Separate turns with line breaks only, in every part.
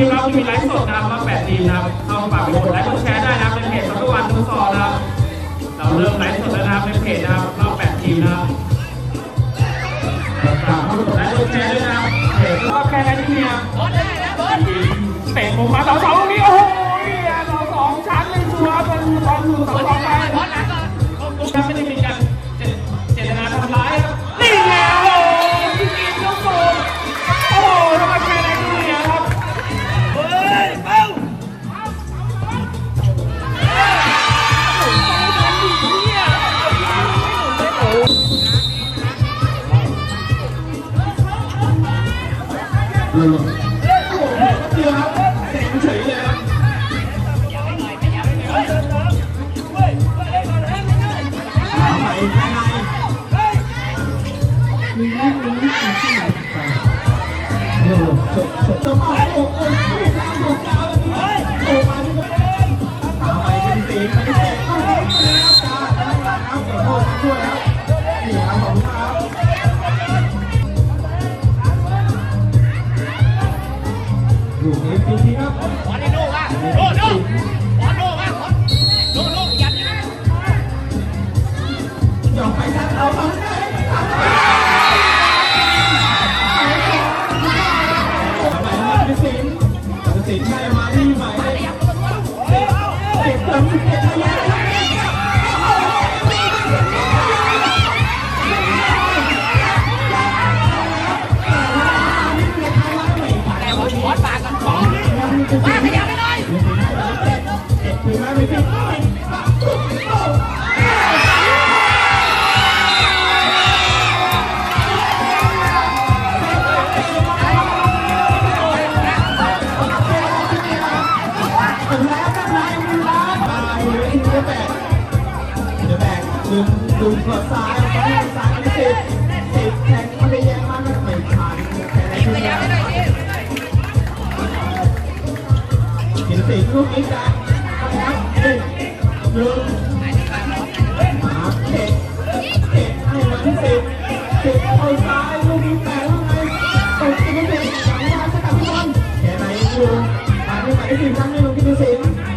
ทีมเราจะมีไลฟ์สดนะครับรอบ8ทีมนะครับเข้าฝากกดไลค์กดแชร์ได้นะครับในเพจสักวันทุกซอนะครับ เราเริ่มไลฟ์สดแล้วนะครับในเพจนะครับรอบ8ทีมนะครับฝากกดไลค์กดแชร์ด้วยนะครับเพจก็แค่นั้นทีนะเตะมุมมาสองสอง เดีย
วครับเสียงเฉยเลยครับเอาไปภายในมีแม่มีแม่ที่ไหนไปโอ้โหจบจบ บอลนี่โน่ว่าโน่โน่บอลโน่ว่าโน่โน่ยัดนี่ เด็กถือมาไม่ผิดดึงดึงขวซ้ายไปซ้ายสิบสิบแทงไม่ได้แย่มากไม่ผ่านแต่ในที่นี้กินสิลูกนี้กัน ให้มาที่สิบสิบเอาซ้ายลูกนี้แตะว่าไงตกจะไม่เป็นสามวันสกัดบอลแค่ไหนอยู่มาที่หมายที่สิบครั้งหนึ่งกินสิ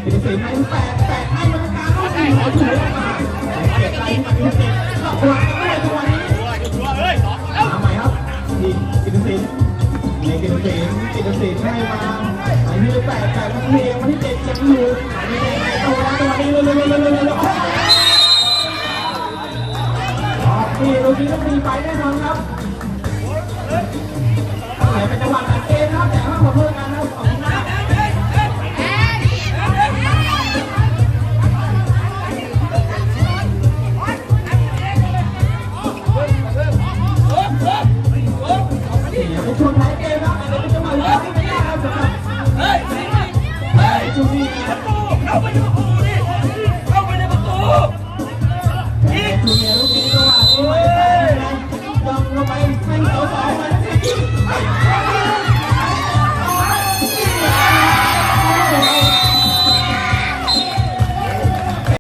กินสิให้แปดแปดให้มันกลางลูกนี้หัวถุยออกมาเก็บไปมาที่สิบวางด้วยจังหวะนี้มาใหม่ครับ นี้ต้องมีไปแน่นอนครับเหลือเป็นจังหวะตัดเกมนะครับแต่ว่าขอเพิ่มกันนะครับ